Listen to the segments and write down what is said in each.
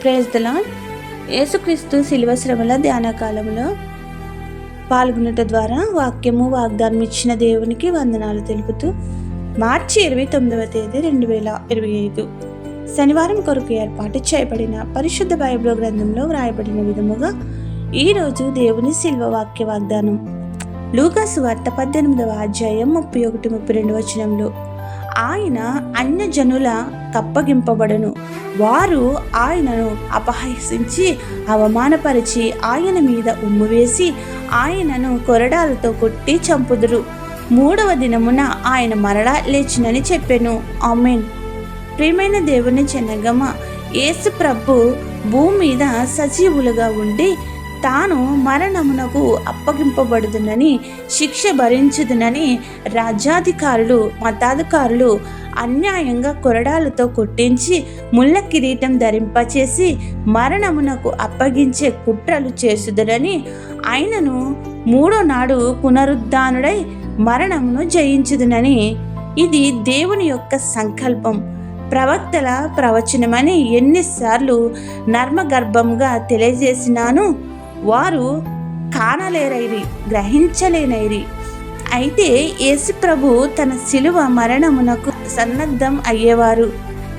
Praise దలాన్ యేసుక్రీస్తు శిలువ శ్రమల ధ్యాన కాలంలో పాల్గొనట ద్వారా వాక్యము వాగ్దానం ఇచ్చిన దేవునికి వందనాలు తెలుపుతూ మార్చి ఇరవై తొమ్మిదవ తేదీ రెండు వేల ఇరవై ఐదు శనివారం కొరకు ఏర్పాటు చేయబడిన పరిశుద్ధ బైబిల్ గ్రంథంలో వ్రాయబడిన విధముగా ఈరోజు దేవుని శిల్వ వాక్య వాగ్దానం. లూకాసు వార్త పద్దెనిమిదవ అధ్యాయం ముప్పై ఒకటి ముప్పై రెండు వచనంలో ఆయన అన్యజనుల కప్పగింపబడను వారు ఆయనను అపహసించి అవమానపరిచి ఆయన మీద ఉమ్ము వేసి ఆయనను కొరడాలతో కొట్టి చంపుదురు. మూడవ దినమున ఆయన మరలా లేచినని చెప్పాను. ఆమెన్. ప్రియమైన దేవుని చెన్నగమ్మ యేసు ప్రభు భూమి మీద సజీవులుగా ఉండి తాను మరణమునకు అప్పగింపబడుదునని శిక్ష భరించుదునని రాజ్యాధికారులు మతాధికారులు అన్యాయంగా కొరడాలతో కొట్టించి ముళ్ళ కిరీటం ధరింపచేసి మరణమునకు అప్పగించే కుట్రలు చేసుదురని ఆయనను మూడో నాడు పునరుద్ధానుడై మరణమును జయించుదునని. ఇది దేవుని యొక్క సంకల్పం. ప్రవక్తల ప్రవచనమని ఎన్నిసార్లు నర్మగర్భంగా తెలియజేసినాను. వారు కానలేరైరి గ్రహించలేనైరి. అయితే యేసు ప్రభు తన శిలువ మరణమునకు సన్నద్ధం అయ్యేవారు.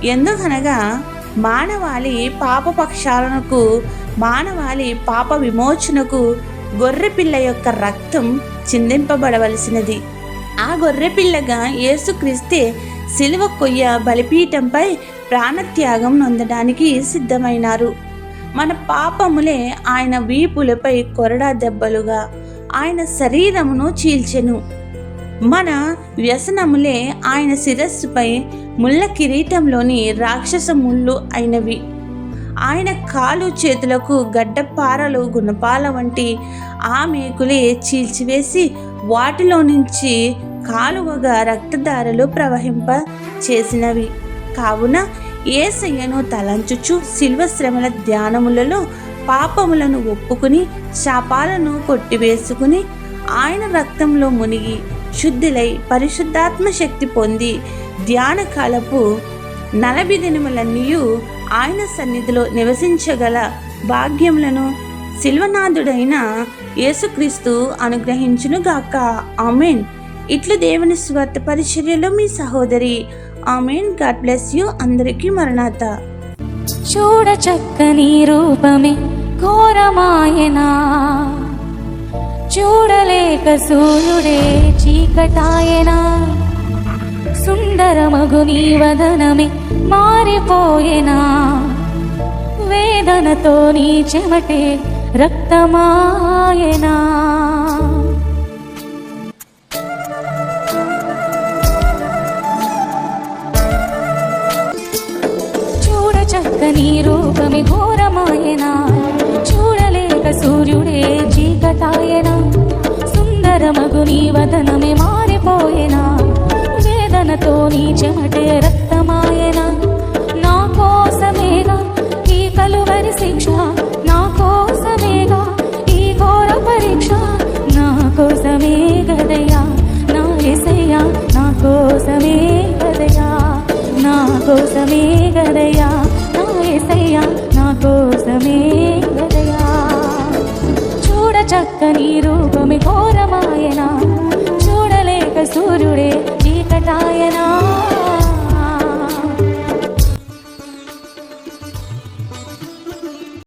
ఎందుకనగా మానవాళి పాపపక్షాలకు మానవాళి పాప విమోచనకు గొర్రెపిల్ల యొక్క రక్తం చిందింపబడవలసినది. ఆ గొర్రెపిల్లగా యేసుక్రీస్తే శిలువ కొయ్య బలిపీఠంపై ప్రాణత్యాగం నొందడానికి సిద్ధమైనారు. మన పాపములే ఆయన వీపులపై కొరడా దెబ్బలుగా ఆయన శరీరమును చీల్చెను. మన వ్యసనములే ఆయన శిరస్సుపై ముళ్ళ కిరీటంలోని రాక్షస ముళ్ళు అయినవి. ఆయన కాలు చేతులకు గడ్డపారలు గుణపాల వంటి ఆ మేకులే చీల్చివేసి వాటిలో నుంచి కాలువగా రక్తధారలు ప్రవహింప చేసినవి కావున ఏసయ్యను తలంచుచు శిల్వ శ్రమల ధ్యానములలో పాపములను ఒప్పుకుని శాపాలను కొట్టివేసుకుని ఆయన రక్తంలో మునిగి శుద్ధిలై పరిశుద్ధాత్మ శక్తి పొంది ధ్యాన కాలపు నలభి దినములన్నీయు ఆయన సన్నిధిలో నివసించగల భాగ్యములను శిల్వనాథుడైన యేసుక్రీస్తు అనుగ్రహించునుగాక. ఆమెన్. ఇట్లు దేవుని స్వార్థ పరిచర్యలో మీ సహోదరి ఆమెన్. గాడ్ బ్లెస్ యూ అందరికీ మరణాత. చూడ చక్కని రూపమే ఘోరమాయనా. చూడలేక సూర్యుడే చీకటాయనా. సుందరమగు నీ వదనమే మారిపోయేనా. వేదనతో నీ చెమటే రక్తమాయనా. చక్కని రూపమి ఘోరమాయనా? చూడలేక సూర్యుడే చీకటాయనా? సుందరమగు నీ వదనమే మారిపోయేనా? వేదనతో నీ చెమటే రక్త